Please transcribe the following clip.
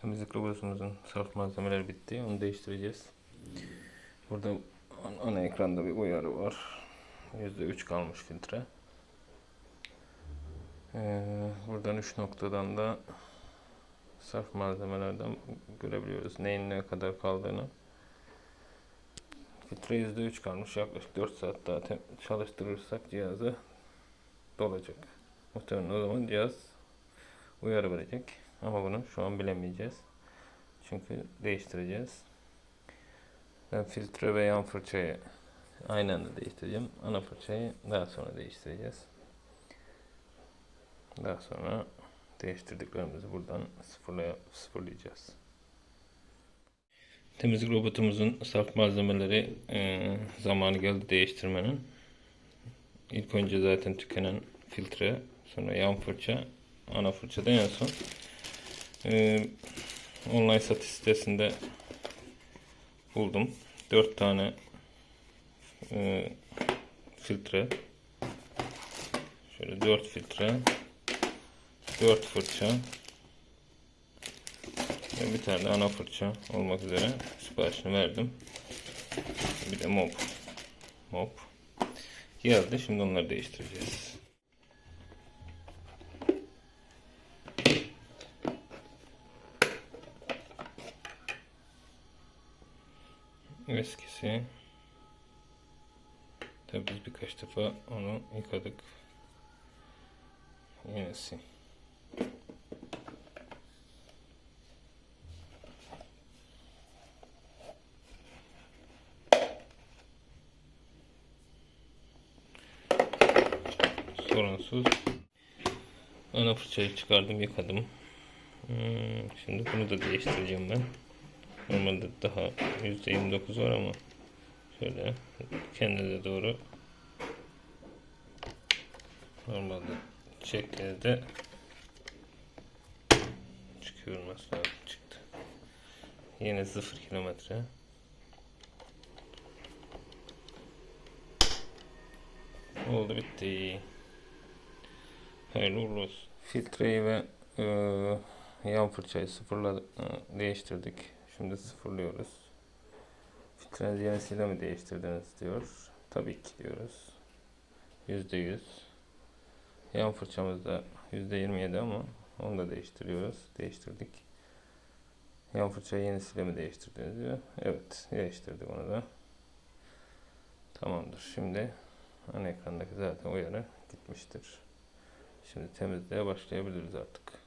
temizlik sarf malzemeleri bitti. Onu değiştireceğiz. Burada an- ana ekranda bir uyarı var. %3 kalmış filtre. Ee, buradan 3 noktadan da sarf malzemelerden görebiliyoruz neyin ne kadar kaldığını. Filtre %3 kalmış. Yaklaşık 4 saat daha çalıştırırsak cihazı dolacak. Muhtemelen o zaman cihaz uyarı verecek. Ama bunu şu an bilemeyeceğiz. Çünkü değiştireceğiz. Ben filtre ve yan fırçayı aynı anda değiştireceğim. Ana fırçayı daha sonra değiştireceğiz. Daha sonra değiştirdiklerimizi buradan sıfırlaya, sıfırlayacağız. Temizlik robotumuzun saf malzemeleri e, zamanı geldi değiştirmenin. İlk önce zaten tükenen filtre, sonra yan fırça, ana fırçada en son. E, online satış sitesinde buldum. 4 tane e, filtre. Şöyle 4 filtre. 4 fırça. Ve bir tane de ana fırça olmak üzere siparişini verdim. Bir de mop. Mop. Geldi. Şimdi onları değiştireceğiz. Eskisi. Tabii biz birkaç defa onu yıkadık. Yenisi. sorunsuz. Ana fırçayı çıkardım yıkadım. Hmm, şimdi bunu da değiştireceğim ben. Normalde daha %29 var ama şöyle kendine doğru normalde çeklerde çıkıyor mesela çıktı. Yine 0 kilometre. Oldu bitti. Hayırlı uğurlu olsun. Filtreyi ve e, yan fırçayı sıfırla e, değiştirdik. Şimdi sıfırlıyoruz. Filtrenizi yenisiyle mi değiştirdiniz diyor. Tabii ki diyoruz. Yüzde yüz. Yan fırçamız da yüzde yirmi yedi ama onu da değiştiriyoruz. Değiştirdik. Yan fırçayı yenisiyle mi değiştirdiniz diyor. Evet değiştirdik onu da. Tamamdır. Şimdi ana ekrandaki zaten uyarı gitmiştir. Şimdi temizliğe başlayabiliriz artık.